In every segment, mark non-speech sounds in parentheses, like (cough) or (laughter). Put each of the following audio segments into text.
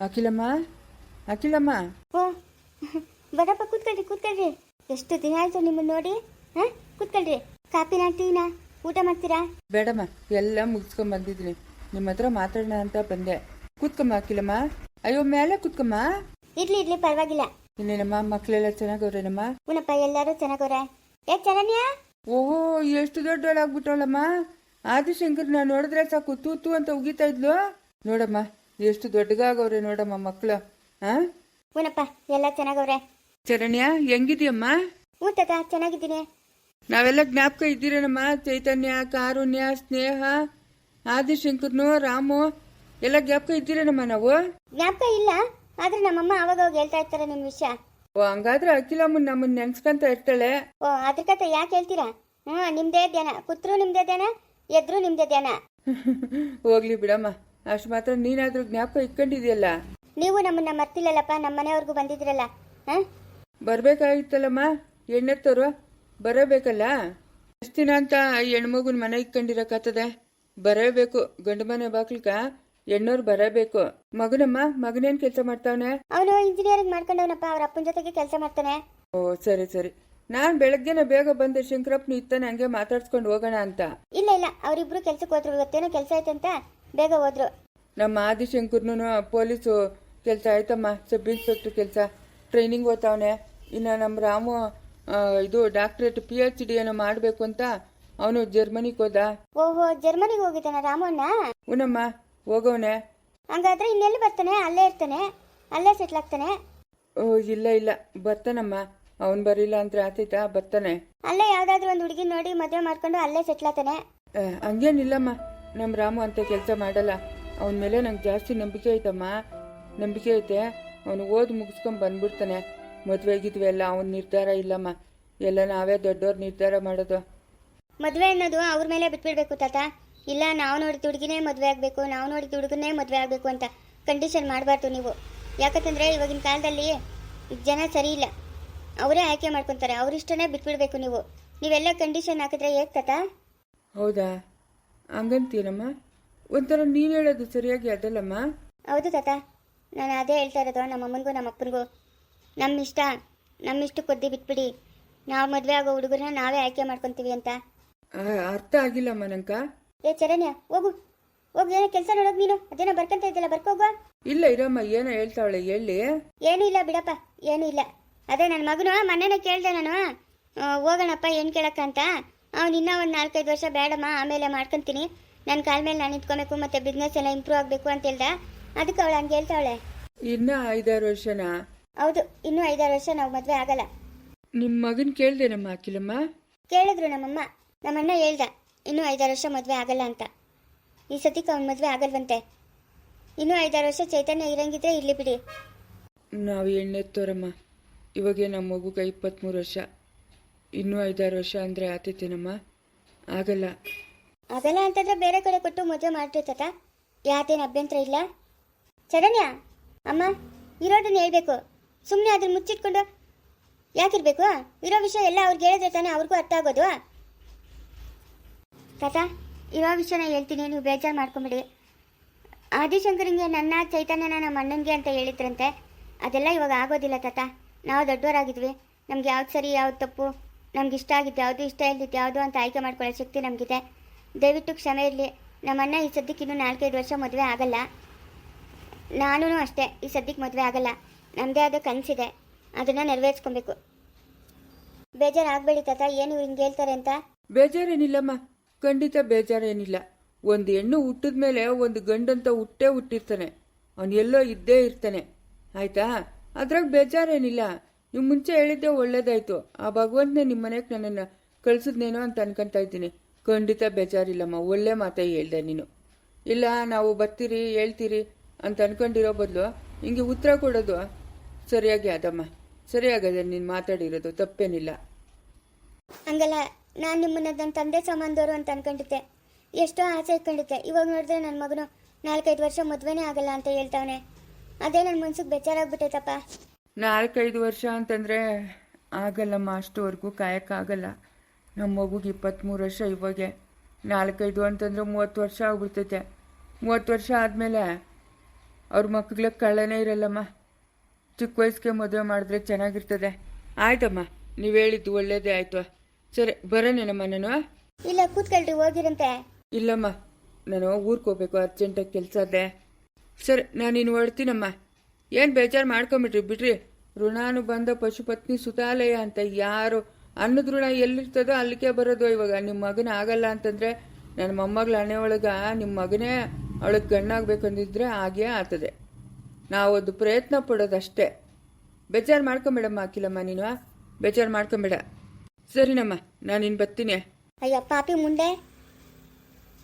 ಅಖಿಲಮ್ಮ ಅಖಿಲಮ್ಮ ಓ ಬರಪ್ಪ ಕೂತ್ಕೊಳ್ರಿ ಕೂತ್ಕೊಳ್ರಿ. ಎಷ್ಟು ದಿನ ಆಯ್ತು ನಿಮ್ಮನ್ನ ನೋಡಿ? ಹಾ? ಕೂತ್ಕೊಳ್ರಿ. ಕಾಪಿನ ಟೀನಾ ಊಟ ಮಾಡ್ತೀರಾ? ಬೇಡಮ್ಮ ಎಲ್ಲ ಮುಗಿಸ್ಕೊಂಡ್ ಬಂದಿದ್ರಿ. ನಿಮ್ಮ ಹತ್ರ ಮಾತಾಡೋಣ ಅಂತ ಬಂದೆ. ಕೂತ್ಕಮ್ಮ ಅಖಿಲಮ್ಮ ಅಯ್ಯೋ ಮೇಲೆ ಕುತ್ಕಮ್ಮ. ಇರ್ಲಿ ಇರ್ಲಿ ಪರವಾಗಿಲ್ಲ. ಇನ್ನೇನಮ್ಮ ಮಕ್ಕಳೆಲ್ಲ ಚೆನ್ನಾಗವ್ರೇನಮ್ಮ? ಉನಪ್ಪ ಎಲ್ಲರೂ ಚೆನ್ನಾಗವ್ರೆ. ಏ ಚರಣ್ಯ? ಓಹೋ ಎಷ್ಟು ದೊಡ್ಡವಳಾಗ್ಬಿಟ್ಟವಳಮ್ಮ ನಾನು ನೋಡಿದ್ರೆ ಸಾಕು ತೂ ತೂ ಅಂತ ಉಗಿತಾ ಇದ್ಲು. ನೋಡಮ್ಮ. ಎಷ್ಟು ದೊಡ್ಡಗಾಗವ್ರೆ ನೋಡಮ್ಮ ಮಕ್ಕಳು ಹಾ ಹೂನಪ್ಪ ಎಲ್ಲ ಚೆನ್ನಾಗವ್ರೆ. ಚರಣ್ಯ ಹೆಂಗಿದ್ಯಮ್ಮ? ಹ್ಞೂ ತಾತ ಚೆನ್ನಾಗಿದ್ದೀನಿ. ನಾವೆಲ್ಲ ಜ್ಞಾಪಕ ಇದ್ದೀರೇನಮ್ಮ? ಚೈತನ್ಯ ಕಾರುಣ್ಯ ಸ್ನೇಹ ಆದಿಶಂಕರ್ನು ರಾಮು ಎಲ್ಲ ಜ್ಞಾಪಕ ಇದ್ದೀರೇನಮ್ಮ ನಾವು? ಜ್ಞಾಪಕ ಇಲ್ಲ ಆದ್ರೆ ನಮ್ಮಮ್ಮ ಅವಾಗ ಅವಾಗ ಹೇಳ್ತಾ ಇರ್ತಾರೆ ನಿಮ್ ವಿಷಯ. ಓ ಹಂಗಾದ್ರೆ ಅಖಿಲಮ್ಮನ್ ನಮ್ಮನ್ನ ನೆನ್ಸ್ಕೊಂತ ಇರ್ತಾಳೆ. ಓ ಅದ್ರ ಕತೆ ಯಾಕೆ ಹೇಳ್ತೀರಾ? ಹ್ಞೂ ನಿಮ್ದೇ ಧ್ಯಾನ ಕುತ್ರು ನಿಮ್ದೇ ಧ್ಯಾನ ಎದ್ರು ನಿಮ್ದೇ ಧ್ಯಾನ. (laughs) ಹೋಗ್ಲಿ ಬಿಡಮ್ಮ. ಅಷ್ಟು ಮಾತ್ರ ನೀನಾದ್ರೂ ಜ್ಞಾಪಕ ಇಟ್ಕೊಂಡಿದ್ಯಲ್ಲ ನೀವು ನಮ್ಮನ್ನ ಮರ್ತಿಲ್ಲಲ್ಲಪ್ಪ ನಮ್ಮ ಮನೆಯವ್ರಿಗೂ ಬಂದಿದ್ರಲ್ಲ ಹಾಂ? ಎಣ್ಣೆ ತರುವ ಬರಬೇಕಲ್ಲ? ಎಷ್ಟು ದಿನ ಅಂತ ಹೆಣ್ಮಗುನ ಮನೆ ಇಟ್ಕೊಂಡಿರಕತ್ತದೆ ಬರಬೇಕು ಗಂಡು ಮನೆ ಬಾಕ್ಲಿಕ ಹೆಣ್ಣೋರು ಬರಬೇಕು. ಮಗನಮ್ಮ ಮಗನೇನ್ ಕೆಲಸ ಮಾಡ್ತಾವನೆ? ಅವನು ಇಂಜಿನಿಯರಿಂಗ್ ಮಾಡ್ಕೊಂಡವನಪ್ಪ ಅವ್ರ ಅಪ್ಪನ ಜೊತೆಗೆ ಕೆಲಸ ಮಾಡ್ತಾನೆ. ಓ ಸರಿ ಸರಿ. ನಾನ್ ಬೆಳಗ್ಗೆನೆ ಬೇಗ ಬಂದೆ ಶಂಕರಪ್ಪನ ಇತ್ತಾನೆ ಹಂಗೆ ಮಾತಾಡ್ಸ್ಕೊಂಡು ಹೋಗೋಣ ಅಂತ. ಇಲ್ಲ ಇಲ್ಲ ಅವರಿಬ್ರು ಕೆಲ್ಸಕ್ಕೆ ಹೋದ್ರು ಇವತ್ತೇನೋ ಕೆಲಸ ಆಯ್ತಂತ? ಬೇಗ ಹೋದ್ರು. ನಮ್ಮ ಆದಿಶಂಕರ್ನು ಪೊಲೀಸು ಕೆಲಸ ಆಯ್ತಮ್ಮ ಸಬ್ ಇನ್ಸ್ಪೆಕ್ಟರ್ ಕೆಲಸ. ಟ್ರೈನಿಂಗ್ ಓದ್ತಾವನೆ. ಇನ್ನು ನಮ್ಮ ರಾಮು ಆ, ಇದು ಡಾಕ್ಟ್ರೇಟ್ ಪಿ ಎಚ್ ಡಿ ಏನೋ ಮಾಡಬೇಕು ಅಂತ ಅವನು ಜರ್ಮನಿಗೆ ಹೋದ. ಓಹೋ ಜರ್ಮನಿಗೆ ಹೋಗಿದ್ದಾನ ರಾಮಣ್ಣ ಉನಮ್ಮ ಹೋಗವನೆ. ಹಂಗಾದ್ರೆ ಇನ್ನೆಲ್ಲಿ ಬರ್ತಾನೆ? ಅಲ್ಲೇ ಇರ್ತಾನೆ? ಅಲ್ಲೇ ಸೆಟ್ಲ್ ಆಗ್ತಾನೆ? ಓ ಇಲ್ಲ ಇಲ್ಲ. ಬರ್ತಾನಮ್ಮ. ಅವನು ಬರಿಲ್ಲ ಅಂದ್ರೆ ಆತೈತಾ ಬರ್ತಾನೆ. ಅಲ್ಲೇ ಯಾವ್ದಾದ್ರು ಒಂದು ಹುಡುಗಿ ನೋಡಿ ಮದುವೆ ಮಾಡ್ಕೊಂಡು ಅಲ್ಲೇ ಸೆಟ್ಲ್ ಆಗ್ತಾನೆ. ಆ, ಹಂಗೇನಿಲ್ಲಮ್ಮ. ನಮ್ಮ ರಾಮು ಅಂತ ಕೆಲಸ ಮಾಡಲ್ಲ. ಅವನ ಮೇಲೆ ನಂಗೆ ಜಾಸ್ತಿ ನಂಬಿಕೆ ಐತಮ್ಮ. ನಂಬಿಕೆ ಐತೆ. ಅವನು ಓದಿ ಮುಗಿಸ್ಕೊಂಡು ಬಂದ್ಬಿಡ್ತಾನೆ. ಮದುವೆ ಎಲ್ಲ ಅವನ ನಿರ್ಧಾರ ಇಲ್ಲಮ್ಮ. ಎಲ್ಲ ನಾವೇ ದೊಡ್ಡವ್ರ ನಿರ್ಧಾರ ಮಾಡೋದು. ಮದುವೆ ಅನ್ನೋದು ಅವ್ರ ಮೇಲೆ ಬಿಟ್ಬಿಡ್ಬೇಕು ತಾತ. ಇಲ್ಲ ನಾವು ನೋಡಿದ ಹುಡುಗಿನೇ ಮದುವೆ ಆಗಬೇಕು ನಾವು ನೋಡಿದ ಹುಡುಗನೇ ಮದುವೆ ಆಗಬೇಕು ಅಂತ ಕಂಡೀಷನ್ ಮಾಡಬಾರ್ದು ನೀವು. ಯಾಕಂತಂದ್ರೆ ಇವಾಗಿನ ಕಾಲದಲ್ಲಿ ಜನ ಸರಿ ಇಲ್ಲ. ಅವರೇ ಆಯ್ಕೆ ಮಾಡ್ಕೊತಾರೆ. ಅವ್ರಿಷ್ಟನೇ ಬಿಟ್ಬಿಡ್ಬೇಕು ನೀವು. ನೀವೆಲ್ಲ ಕಂಡೀಷನ್ ಹಾಕಿದ್ರೆ ಹೇಗೆ ತಾತ? ಹೌದಾ? ಹಂಗಂತೀನಮ್ಮ ಒಂಥರ ನೀನು ಹೇಳೋದು ಸರಿಯಾಗಿ ಅದಲ್ಲಮ್ಮ? ಹೌದು ತಾತ. ನಾನು ಅದೇ ಹೇಳ್ತಾ ಇರೋದು ನಮ್ಮ ಅಮ್ಮನಿಗೂ ನಮ್ಮ ಅಪ್ಪನಿಗೂ. ನಮ್ಮ ಇಷ್ಟ ನಮ್ಮ ಇಷ್ಟ ಕೊದ್ದಿ ಬಿಟ್ಬಿಡಿ. ನಾವು ಮದುವೆ ಆಗೋ ಹುಡುಗರನ್ನ ನಾವೇ ಆಯ್ಕೆ ಮಾಡ್ಕೊತೀವಿ ಅಂತ. ಆ, ಅರ್ಥ ಆಗಿಲ್ಲಮ್ಮ ನಂಕ ಏ ಚರಣ್ಯ ಹೋಗು. ಹೋಗು ಏನೋ ಕೆಲಸ ನೋಡೋದು ನೀನು. ಅದೇನೋ ಬರ್ಕಂತ ಇದ್ದಿಲ್ಲ ಬರ್ಕೋಗುವ ಇಲ್ಲ ಇರಮ್ಮ ಏನೋ ಹೇಳ್ತಾವಳೆ ಹೇಳಿ. ಏನೂ ಇಲ್ಲ ಬಿಡಪ್ಪ ಏನೂ ಇಲ್ಲ. ಅದೇ ನನ್ನ ಮಗನು ಮೊನ್ನೆನೇ ಕೇಳ್ದೆ ನಾನು. ಆ, ಹೋಗೋಣಪ್ಪ ಏನು ಕೇಳಕ್ಕಂತ ಅವ್ನು ಇನ್ನೂ ಒಂದು ನಾಲ್ಕೈದು ವರ್ಷ ಬೇಡಮ್ಮ ಆಮೇಲೆ ಮಾಡ್ಕೊತೀನಿ. ನನ್ನ ಕಾಲ ಮೇಲೆ ನಾನು ನಿಂತ್ಕೊಬೇಕು ಮತ್ತು ಬಿಸ್ನೆಸ್ ಎಲ್ಲ ಇಂಪ್ರೂವ್ ಆಗಬೇಕು ಅಂತ ಹೇಳ್ದ. ಅದಕ್ಕೆ ಅವಳು ಹಂಗೆ ಹೇಳ್ತಾವಳೆ. ಇನ್ನ ಐದಾರು ವರ್ಷನಾ? ಹೌದು ಇನ್ನೂ ಐದಾರು ವರ್ಷ ನಾವು ಮದುವೆ ಆಗಲ್ಲ. ನಿಮ್ಮ ಮಗನ್ ಕೇಳ್ದೇನಮ್ಮ ಅಖಿಲಮ್ಮ? ಕೇಳಿದ್ರು ನಮ್ಮಮ್ಮ. ನಮ್ಮಣ್ಣ ಹೇಳ್ದ ಇನ್ನೂ ಐದಾರು ವರ್ಷ ಮದುವೆ ಆಗಲ್ಲ ಅಂತ. ಈ ಸತಿಗೆ ಅವ್ನ ಮದುವೆ ಆಗಲ್ವಂತೆ. ಇನ್ನೂ ಐದಾರು ವರ್ಷ ಚೈತನ್ಯ ಇರಂಗಿದ್ರೆ ಇರ್ಲಿ ಬಿಡಿ. ನಾವು ಎಣ್ಣೆತ್ತೋರಮ್ಮ ಇವಾಗೆ ನಮ್ಮ ಮಗುಗೆ ಇಪ್ಪತ್ತ್ಮೂರು ವರ್ಷ. ಇನ್ನೂ ಐದಾರು ವರ್ಷ ಅಂದರೆ ಆತೈತೇನಮ್ಮ ಆಗಲ್ಲ. ಆಗಲ್ಲ ಅಂತಂದ್ರೆ ಬೇರೆ ಕಡೆ ಕೊಟ್ಟು ಮದುವೆ ಮಾಡ್ರಿ ತಾತ. ಯಾತೇನು ಅಭ್ಯಂತರ ಇಲ್ಲ. ಚರಣ್ಯ ಅಮ್ಮ, ಇರೋದನ್ನ ಹೇಳ್ಬೇಕು. ಸುಮ್ಮನೆ ಅದನ್ನ ಮುಚ್ಚಿಟ್ಕೊಂಡು ಯಾಕಿರ್ಬೇಕು? ಇರೋ ವಿಷಯ ಎಲ್ಲ ಅವ್ರಿಗೆ ಹೇಳಿದ್ರೆ ತಾನೇ ಅವ್ರಿಗೂ ಅರ್ಥ ಆಗೋದು. ತಾತ, ಇರೋ ವಿಷಯನ ಹೇಳ್ತೀನಿ, ನೀವು ಬೇಜಾರು ಮಾಡ್ಕೊಂಬಿಡಿ. ಆದಿಶಂಕರಿಂಗೆ ನನ್ನ, ಚೈತನ್ಯನ ನಮ್ಮ ಅಣ್ಣನಿಗೆ ಅಂತ ಹೇಳಿದ್ರಂತೆ. ಅದೆಲ್ಲ ಇವಾಗ ಆಗೋದಿಲ್ಲ ತಾತ. ನಾವು ದೊಡ್ಡವರಾಗಿದ್ವಿ. ನಮ್ಗೆ ಯಾವ್ದು ಸರಿ, ಯಾವ್ದು ತಪ್ಪು ನಮ್ಗೆ ಇಷ್ಟ ಆಗಿದ್ದು ಯಾವುದು ಇಷ್ಟ ಇಲ್ದಿದ್ದು ಯಾವುದು ಅಂತ ಆಯ್ಕೆ ಮಾಡ್ಕೊಳ್ಳೋ ಶಕ್ತಿ ನಮಗಿದೆ. ದಯವಿಟ್ಟು ಕ್ಷಮೆ ಇರಲಿ. ನಮ್ಮ ಅಣ್ಣ ಈ ಸದ್ಯಕ್ಕೆ ಇನ್ನೂ ನಾಲ್ಕೈದು ವರ್ಷ ಮದುವೆ ಆಗಲ್ಲ. ನಾನು ಅಷ್ಟೇ ಈ ಸದ್ಯಕ್ಕೆ ಮದುವೆ ಆಗಲ್ಲ. ನಮ್ಮದೇ ಆದ ಕನಸಿದೆ. ಅದನ್ನು ನೆರವೇರಿಸ್ಕೊಬೇಕು. ಬೇಜಾರಾಗಬೇಡಿ ತಾತ, ಏನು ಹಿಂಗೆ ಹೇಳ್ತಾರೆ ಅಂತ? ಬೇಜಾರೇನಿಲ್ಲಮ್ಮ. ಖಂಡಿತ ಬೇಜಾರೇನಿಲ್ಲ. ಒಂದು ಹೆಣ್ಣು ಹುಟ್ಟಿದ ಮೇಲೆ ಒಂದು ಗಂಡಂತ ಹುಟ್ಟೇ ಹುಟ್ಟಿರ್ತಾನೆ. ಅವನು ಎಲ್ಲೋ ಇದ್ದೇ ಇರ್ತಾನೆ. ಆಯ್ತಾ? ಅದ್ರಾಗ ಬೇಜಾರೇನಿಲ್ಲ. ನೀವು ಮುಂಚೆ ಹೇಳಿದ್ದೆ ಒಳ್ಳೇದಾಯ್ತು. ಆ ಭಗವಂತನೇ ನಿಮ್ಮ ಮನೆಗೆ ನನ್ನನ್ನು ಕಳ್ಸಿದ್ನೇನೋ ಅಂತ ಅನ್ಕೊಂತಾ ಇದ್ದೀನಿ. ಖಂಡಿತ ಬೇಜಾರಿಲ್ಲಮ್ಮ, ಒಳ್ಳೆ ಮಾತೇ ಹೇಳ್ದೆ ನೀನು. ಇಲ್ಲ, ನಾವು ಬರ್ತೀರಿ, ಹೇಳ್ತೀರಿ ಅಂತ ಅನ್ಕೊಂಡಿರೋ ಬದಲು ಹಿಂಗೆ ಉತ್ತರ ಕೊಡೋದು ಸರಿಯಾಗಿ ಅದಮ್ಮ ಸರಿಯಾಗದೆ ನೀನು ಮಾತಾಡಿರೋದು ತಪ್ಪೇನಿಲ್ಲ. ಹಂಗಲ್ಲ, ನಾನು ನಿಮ್ಮನ್ನ ನನ್ನ ತಂದೆ ಸಮಾನದವರು ಅಂತ ಅನ್ಕೊಂಡಿದ್ದೆ. ಎಷ್ಟೋ ಆಸೆ ಇಟ್ಕೊಂಡಿದ್ದೆ. ಇವಾಗ ನೋಡಿದ್ರೆ ನನ್ನ ಮಗನು ನಾಲ್ಕೈದು ವರ್ಷ ಮದುವೆನೇ ಆಗಲ್ಲ ಅಂತ ಹೇಳ್ತಾವನೆ. ಅದೇ ನನ್ನ ಮನ್ಸಿಗೆ ಬೇಜಾರಾಗ್ಬಿಟ್ಟೈತಪ್ಪ. ನಾಲ್ಕೈದು ವರ್ಷ ಅಂತಂದರೆ ಆಗಲ್ಲಮ್ಮ ಅಷ್ಟುವರೆಗೂ ಕಾಯಕ್ಕಾಗಲ್ಲ. ನಮ್ಮ ಮಗುಗೆ ಇಪ್ಪತ್ತ್ಮೂರು ವರ್ಷ ಇವಾಗೆ. ನಾಲ್ಕೈದು ಅಂತಂದ್ರೆ ಮೂವತ್ತು ವರ್ಷ ಆಗ್ಬಿಡ್ತೈತೆ. ಮೂವತ್ತು ವರ್ಷ ಆದಮೇಲೆ ಅವ್ರ ಮಕ್ಳಿಗೆ ಕಳ್ಳನೇ ಇರಲ್ಲಮ್ಮ. ಚಿಕ್ಕ ವಯಸ್ಸಿಗೆ ಮದುವೆ ಮಾಡಿದ್ರೆ ಚೆನ್ನಾಗಿರ್ತದೆ. ಆಯ್ತಮ್ಮ ನೀವು ಹೇಳಿದ್ದು ಒಳ್ಳೇದೇ ಆಯ್ತು. ಸರಿ ಬರೋನೇನಮ್ಮ ನಾನು ಇಲ್ಲ ಕೂತ್ಕೊಳ್ರಿ ಹೋಗಿರಂತೆ. ಇಲ್ಲಮ್ಮ ನಾನು ಊರ್ಕೋಬೇಕು ಹೋಗ್ಬೇಕು ಅರ್ಜೆಂಟಾಗಿ ಕೆಲಸ ಅದೇ ಸರಿ ನಾನು ಇನ್ನು ಹೊಡ್ತೀನಮ್ಮ ಏನು ಬೇಜಾರು ಮಾಡ್ಕೊಂಬಿಟ್ರಿ, ಬಿಡ್ರಿ. ಋಣಾನುಬಂಧ ಪಶುಪತ್ನಿ ಸುತಾಲಯ ಅಂತ ಯಾರು ಅನ್ನದ ಋಣ ಎಲ್ಲಿರ್ತದೋ ಅಲ್ಲಿಗೆ ಬರೋದು ಇವಾಗ. ನಿಮ್ಮ ಮಗನ ಆಗಲ್ಲ ಅಂತಂದರೆ ನನ್ನ ಮೊಮ್ಮಗಳ ಹಣೆ ಒಳಗೆ ನಿಮ್ಮ ಮಗನೇ ಅವಳಿಗೆ ಗಣ್ಣಾಗ್ಬೇಕಂದಿದ್ರೆ ಹಾಗೇ ಆಗ್ತದೆ. ನಾವು ಒಂದು ಪ್ರಯತ್ನ ಪಡೋದಷ್ಟೇ. ಬೇಜಾರು ಮಾಡ್ಕೊಂಬೇಡಮ್ಮ ಹಾಕಿಲ್ಲಮ್ಮ ನೀನು ಬೇಜಾರು ಮಾಡ್ಕೊಂಬೇಡ. ಸರಿನಮ್ಮ, ನಾನು ಇನ್ನು ಬರ್ತೀನಿ. ಅಯ್ಯ, ಪಾಪಿ ಮುಂದೆ.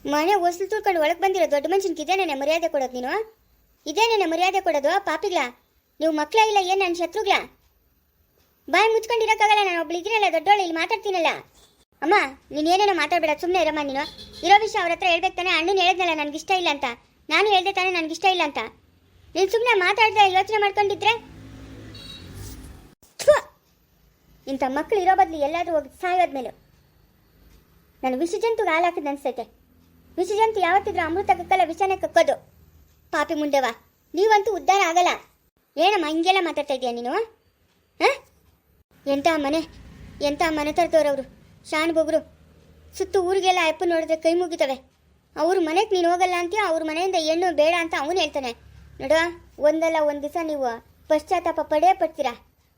ಮನೆ ಹೊಸಲು ತುಳ್ಕೊಂಡು ಒಳಗೆ ಬಂದಿರೋ ದೊಡ್ಡ ಮನುಷ್ಯನ್ ಇದೇನೇನೆ ಮರ್ಯಾದೆ ಕೊಡೋದು ನೀನು ಇದೇನೇನೆ ಮರ್ಯಾದೆ ಕೊಡೋದು ಪಾಪಿಗ್ಲ? ನೀವು ಮಕ್ಕಳ ಇಲ್ಲ, ಏನು ನನ್ನ ಶತ್ರುಗ್ಲ? ಬಾಯಿ ಮುಚ್ಕೊಂಡಿರೋಕ್ಕಾಗಲ್ಲ, ನಾನು ಒಬ್ಳು ಇದ್ರಲ್ಲ ದೊಡ್ಡವಳು ಇಲ್ಲಿ ಮಾತಾಡ್ತೀನಲ್ಲ. ಅಮ್ಮ, ನೀನು ಏನೇನೋ ಮಾತಾಡಬೇಡ ಸುಮ್ಮನೆ ಇರಮ್ಮ ನೀನು. ಇರೋ ವಿಷಯ ಅವ್ರ ಹತ್ರ ಹೇಳ್ಬೇಕು ತಾನೆ, ಅಣ್ಣನ ಹೇಳಿದ್ನಲ್ಲ, ನನಗೆ ಇಷ್ಟ ಇಲ್ಲ ಅಂತ. ನಾನು ಹೇಳ್ದೆ ತಾನೆ, ನನಗೆ ಇಷ್ಟ ಇಲ್ಲ ಅಂತ. ನೀನು ಸುಮ್ಮನೆ ಮಾತಾಡ್ದೆ, ಯೋಚನೆ ಮಾಡ್ಕೊಂಡಿದ್ರೆ! ಇಂಥ ಮಕ್ಕಳು ಇರೋ ಬದಲು ಎಲ್ಲಾದರೂ ಹೋಗಿ ಸಾಯೋದ್ಮೇಲೆ ನಾನು ವಿಷಜಂತುಗೆ ಹಾಲು ಹಾಕಿದ್ ಅನ್ಸೈತೆ ವಿಷಜಂತು ಯಾವತ್ತಿದ್ರೂ ಅಮೃತ ಕಕ್ಕಲ್ಲ ವಿಷನೇ ಕಕ್ಕೋದು ಪಾಪಿ ಮುಂಡೆವ ನೀವಂತೂ ಉದ್ಧಾರ ಆಗಲ್ಲ. ಏನಮ್ಮ, ಹಿಂಗೆಲ್ಲ ಮಾತಾಡ್ತಾ ಇದೀಯ ನೀನು? ಹಾಂ? ಎಂಥ ಮನೆ ಎಂಥ ಮನೆ ಅವರು ಶಾನ್ ಬೊಬ್ರು ಸುತ್ತು ಊರಿಗೆಲ್ಲ ಅಪ್ಪ ನೋಡಿದ್ರೆ ಕೈ ಮುಗಿತವೆ. ಅವ್ರ ಮನೆಗೆ ನೀನು ಹೋಗಲ್ಲ ಅಂತೀಯ? ಅವ್ರ ಮನೆಯಿಂದ ಹೆಣ್ಣು ಬೇಡ ಅಂತ ಅವನು ಹೇಳ್ತಾನೆ. ನೋಡುವ, ಒಂದಲ್ಲ ಒಂದು ದಿವಸ ನೀವು ಪಶ್ಚಾತ್ತಾಪ ಪಡೇ ಪಡ್ತೀರಾ?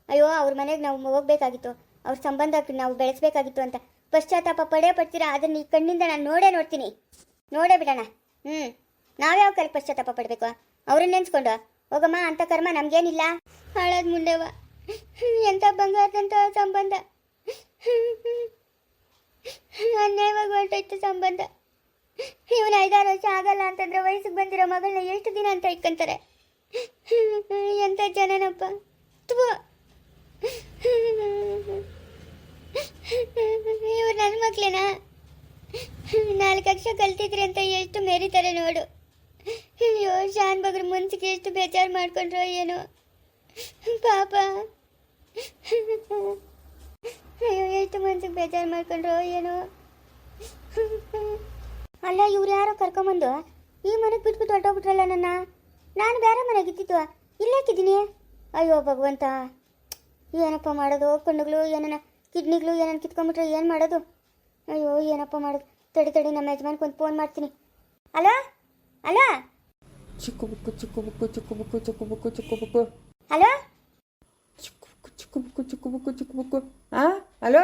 ಅಯ್ಯೋ, ಅವ್ರ ಮನೆಗೆ ನಾವು ಹೋಗ್ಬೇಕಾಗಿತ್ತು. ಅವ್ರ ಸಂಬಂಧ ನಾವು ಬೆಳೆಸ್ಬೇಕಾಗಿತ್ತು ಅಂತ. ಪಶ್ಚಾತ್ತಾಪ ಪಡೇ ಪಡ್ತೀರಾ? ಅದನ್ನ ಈ ಕಣ್ಣಿಂದ ನಾನು ನೋಡೇ ನೋಡ್ತೀನಿ. ನೋಡೇ ಬಿಡೋಣ. ಹ್ಞೂ ನಾವ್ಯಾವ ಕಾಲಕ್ಕೆ ಪಶ್ಚಾತ್ತಾಪ ಪಡಬೇಕು? ಅವ್ರನ್ನ ನೆನ್ಸ್ಕೊಂಡು, ಹೋಗಮ್ಮ, ಅಂತ ಕರ್ಮ ನಮ್ಗೇನಿಲ್ಲ. ಹಾಳಾದ್ ಮುಂದೆವ. ಎಂಥ ಬಂಗಾರದಂತ ಸಂಬಂಧ? ಅನ್ಯಾಯವಾಗಿ ಹೊರಟೋಯ್ತು ಸಂಬಂಧ. ಇವನು ಐದಾರು ವರ್ಷ ಆಗಲ್ಲ ಅಂತಂದ್ರೆ ವಯಸ್ಸಿಗೆ ಬಂದಿರೋ ಮಗಳನ್ನ ಎಷ್ಟು ದಿನ ಅಂತ ಇಟ್ಕೊಂತಾರೆ? ಎಂಥ ಜನನಪ್ಪ? ತುಂಬ ಇವ್ರು ನನ್ನ ಮಕ್ಳೇನಾ? ನಾಲ್ಕು ಅಕ್ಷರ ಕಲ್ತಿದ್ರಿ ಅಂತ ಎಷ್ಟು ಮೆರಿತಾರೆ ನೋಡು. ಅಯ್ಯೋ, ಶಾನ್ ಬಗ್ರ ಮನ್ಸಿಗೆ ಎಷ್ಟು ಬೇಜಾರು ಮಾಡ್ಕೊಂಡ್ರೋ ಏನೋ. ಪಾಪ. ಅಯ್ಯೋ, ಎಷ್ಟು ಮನ್ಸಿಗೆ ಬೇಜಾರು ಮಾಡ್ಕೊಂಡ್ರೋ ಏನೋ. ಅಲ್ಲ, ಇವ್ರು ಯಾರೋ ಕರ್ಕೊಂಬಂದು ಈ ಮನೆಗೆ ಬಿಟ್ಬಿಟ್ಟು ಹೊರಟೋಗ್ಬಿಟ್ರಲ್ಲ ನನ್ನ. ನಾನು ಬೇರೆ ಮನೆಗೆ ಇದ್ದಿದ್ದು. ಇಲ್ಲೇಕಿದ್ದೀನಿ ಅಯ್ಯೋ, ಭಗವಂತ. ಏನಪ್ಪ ಮಾಡೋದು? ಕಣ್ಣುಗಳು ಏನನ, ಕಿಡ್ನಿಗಳು ಏನನ್ನ ಕಿತ್ಕೊಂಡ್ಬಿಟ್ರೆ ಏನು ಮಾಡೋದು? ಅಯ್ಯೋ, ಏನಪ್ಪ ಮಾಡೋದು? ತಡಿ ತಡಿ, ನಮ್ಮ ಯಜಮಾನ್ಗೆ ಒಂದು ಫೋನ್ ಮಾಡ್ತೀನಿ. ಅಲೋ? ಅಲೋ? ಚಿಕ್ಕ ಬುಕ್ಕು ಚಿಕ್ಕ ಬುಕ್ಕು ಚಿಕ್ಕ ಬುಕ್ಕು ಚಿಕ್ಕ ಬುಕ್ಕು ಚಿಕ್ಕ ಬುಕ್ಕು ಹಲೋ? ಚಿಕ್ಕ ಬುಕ್ಕು ಚಿಕ್ಕ ಬುಕ್ಕು ಚಿಕ್ಕ ಬುಕ್ಕು ಚಿಕ್ಕ ಬುಕ್ಕು ಆ ಹಲೋ?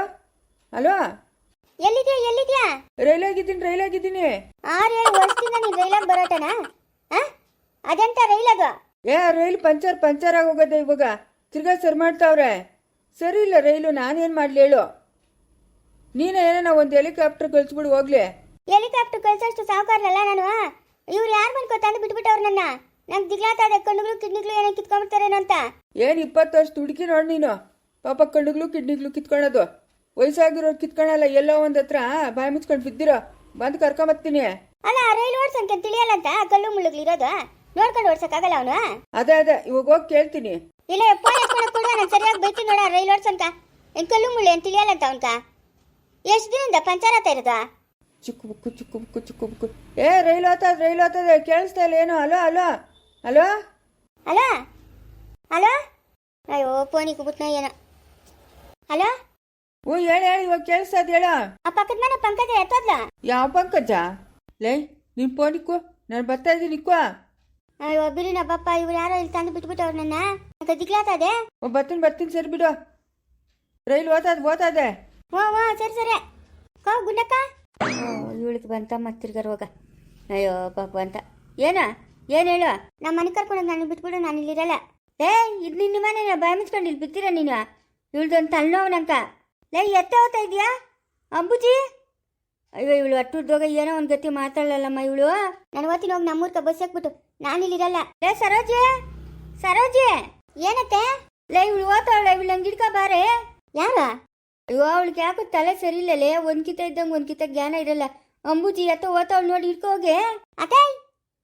ಹಲೋ? ಎಲ್ಲಿದ್ಯಾ ಎಲ್ಲಿದ್ಯಾ? ರೈಲಾಗಿದ್ದೀನಿ ರೈಲಾಗಿದ್ದೀನಿ ಆರೇಳು ವರ್ಷದಿಂದ ನೀನು ರೈಲಾಗಿ ಬರೋಟನಾ ಆ? ಅದೆಂತ ರೈಲ್ ಅದು? ಏ ರೈಲ್ ಪಂಚರ್ ಪಂಚರ್ ಆಗೋಗದೆ ಇವಾಗ. ತಿರ್ಗಾ ಸರ್ ಮಾಡ್ತಾವ್ರೆ. ಸರಿ ಇಲ್ಲ ರೈಲು ನಾನೇನು ಮಾಡಲಿ ಹೇಳು. ನೀನೇ ಏನೋ ಒಂದು ಹೆಲಿಕಾಪ್ಟರ್ ಕಳಿಸ್ಬಿಡು ಹೋಗ್ಲಿ. ಹೆಲಿಕಾಪ್ಟರ್ ಕಳ್ಸೋಷ್ಟು ಸಾವುಕಾರನಲ್ಲ ನಾನು? ಇವ್ರು ಯಾರು ಮಾಡ್ಕೋ ತಂದು ಬಿಟ್ಬಿಟ್ಟವ್ರು ನನ್ನ? ನಂಗೆ ದಿಗ್ಲಾತಾದ ಕಣ್ಣುಗಳು ಕಿಡ್ನಿಗಳು ಏನೋ ಕಿತ್ಕೊಂಡ್ಬಿಡ್ತಾರೇನೋ ಅಂತ. ಏನ್ ಇಪ್ಪತ್ತು ವರ್ಷ ಹುಡುಕಿ ನೋಡಿ ನೀನು? ಪಾಪ ಕಣ್ಣುಗಳು ಕಿಡ್ನಿಗಳು ಕಿತ್ಕೊಳ್ಳೋದು ವಯಸ್ಸಾಗಿರೋರು ಕಿತ್ಕೊಳಲ್ಲ ಎಲ್ಲೋ ಒಂದ್ ಹತ್ರ ಬಾಯಿ ಮುಚ್ಕೊಂಡು ಬಿದ್ದಿರೋ. ಬಂದು ಕರ್ಕೊಂಬರ್ತೀನಿ. ಅಲ್ಲ ರೈಲ್ ಓಡ್ಸಂತ ತಿಳಿಯಲ್ಲ ಅಂತ? ಕಲ್ಲು ಮುಳ್ಳುಗಳು ಇರೋದು? ನೋಡ್ಕೊಂಡು ಓಡ್ಸಕ್ಕಾಗಲ್ಲ ಅವನು? ಅದೇ ಅದೇ ಇವಾಗ ಹೋಗಿ ಕೇಳ್ತೀನಿ. ಇಲ್ಲ ಫೋನ್ ಎತ್ಕೊಂಡು ಕೊಡುವ ನಾನು ಸರಿಯಾಗಿ ಬೈತೀನಿ ನೋಡ ರೈಲ್ ಓಡ್ಸಂತ. ಏನ್ ಕಲ್ಲು ಮುಳ್ಳು ಏನು ತಿಳಿಯಲ್ಲ ಅಂತ ಅವನ್ಕ? ಎಷ್ಟು ದಿನದಿಂದ ಪಂಚಾರತ ಇರೋದು? ಚಿಕ್ಕ ಬುಕ್ಕು ಚಿಕ್ಕ ಬುಕ್ಕು ಚಿಕ್ಕ ಬುಕ್ಕು ಏ ರೈಲು ಹೋಗ್ತದೆ ರೈಲು ಹೋಗ್ತದೆ ಕೇಳಿಸ್ತಾ ಇಲ್ಲ ಏನು? Hello hello? Hello? Hello? Hello? ಅಯ್ಯೋ ಫೋನಿಗೆ ಬಿಟ್ನ ಏನೋ? ಹಲೋ ಓ ಹೇಳಿ ಹೇಳಿ ಇವಾಗ ಕೇಳಿಸ್ತದ ಹೇಳ. ಆ ಪಕ್ಕದ ಮನೆ ಪಂಕಜ ಎತ್ತದ್ಲ? ಯಾವ ಪಂಕಜ? ಲೇ ನಿನ್ ಫೋನಿಕ್ಕು ನಾನು ಬರ್ತಾ ಇದ್ದೀನಿ ಇಕ್ಕು. ಅಯ್ಯೋ ಬಿರಿನ ಬಪ್ಪ ಇವ್ರು ಯಾರೋ ಇಲ್ಲಿ ತಂದು ಬಿಟ್ಬಿಟ್ಟವ್ರು ನನ್ನ. ನಂಗೆ ದಿಗ್ಲಾತದೆ ಓ ಬರ್ತೀನಿ ಬರ್ತೀನಿ ಸರಿ ಬಿಡು. ರೈಲು ಓದ್ತದೆ ಓದ್ತದೆ ಹ್ಞೂ ಹ್ಞೂ ಸರಿ ಸರಿ. ಕೋ ಗುಂಡಕ್ಕ. ಇವಳಿಗೆ ಬಂತ ಮತ್ತಿರ್ಗ ಹೋಗ. ಅಯ್ಯೋ ಅಂತ ಏನ? ಏನು ಹೇಳುವ? ನಮ್ಮ ಮನೆ ಕರ್ಕೊಂಡು ನಾನು ಬಿಟ್ಬಿಡು ನಾನು ಇಲ್ಲಿರಲ್ಲ. ಏ ಇದು ನಿನ್ನ ಮನೆ ಭಯ ಮುಚ್ಕೊಂಡು ಇಲ್ಲಿ ಬಿತ್ತೀರ ನೀನು? ಇವಳ್ದೊಂದು ಅಂತ ನಂಕ ಲೇ ಎತ್ತ ಹೋಗ್ತಾ ಇದೆಯಾ? ಅಂಬುಜಿ? ಅಯ್ಯೋ ಇವಳು ಅಟ್ಟುರ್ದೋಗ ಏನೋ ಒಂದು ಗತಿ ಮಾತಾಡಲ್ಲಮ್ಮ ಇವಳು. ನಾನು ಓದ್ತೀನಿ ಹೋಗಿ ನಮ್ಮೂರ್ಕ ಬಸ್ ಹಾಕ್ಬಿಟ್ಟು ನಾನು ಇಲ್ಲಿರಲ್ಲ. ಲೇ ಸರೋಜಿ? ಸರೋಜಿ? ಏನತ್ತೆ? ಲೇ ಇವಳು ಓದ್ತಾವಳ ಇವಳು ಹಂಗೆ ಹಿಡ್ಕೊ ಬಾರೆ. ಯಾರ? ಅಯ್ಯೋ ಅವಳಿಗೆ ಯಾಕೋ ತಲೆ ಸರಿ ಇಲ್ಲಲೇ ಒಂದ್ ಕಿತ ಇದ್ದಂಗೆ ಒಂದ್ ಕಿತ ಜ್ಞಾನ ಇರಲ್ಲ. ಅಂಬುಜಿ ಎತ್ತ ಅವ್ಳು ನೋಡಿ ಅತ್ತೆ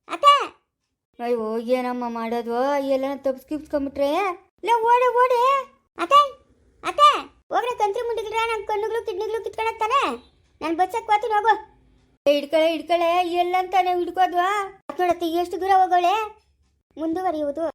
ಅತ್ತೆ. ಅಯ್ಯೋ ಏನಮ್ಮ ಮಾಡೋದು? ಎಲ್ಲ ತಪ್ಪಿಸ್ಕಿಪ್ಸ್ಕೊಂಬಿಟ್ರೆ ಲೇ ಓಡೆ ಓಡೆ. ಅತ್ತೆ ಅತ್ತೆ. ಹೋಗ್ರೆ ಕಂತ್ರಿ ಮುಂಡಿಗಿದ್ರೆ ನನ್ನ ಕಣ್ಣುಗಳು ಕಿಡ್ನಿಗಳು ಕಿತ್ಕೊಳಕ್ತಾನೆ. ನಾನು ಬಸ್ಸಕ್ಕೆ ಹೋಗ್ತೀನಿ ಹೋಗು. ಹಿಡ್ಕಳೆ ಹಿಡ್ಕಳೆ ಎಲ್ಲಂತಾನೆ ಹಿಡ್ಕೋದ್ವಾ? ನೋಡತ್ತೆ ಎಷ್ಟು ದೂರ ಹೋಗೋಳೆ? ಮುಂದುವರಿಯುವುದು.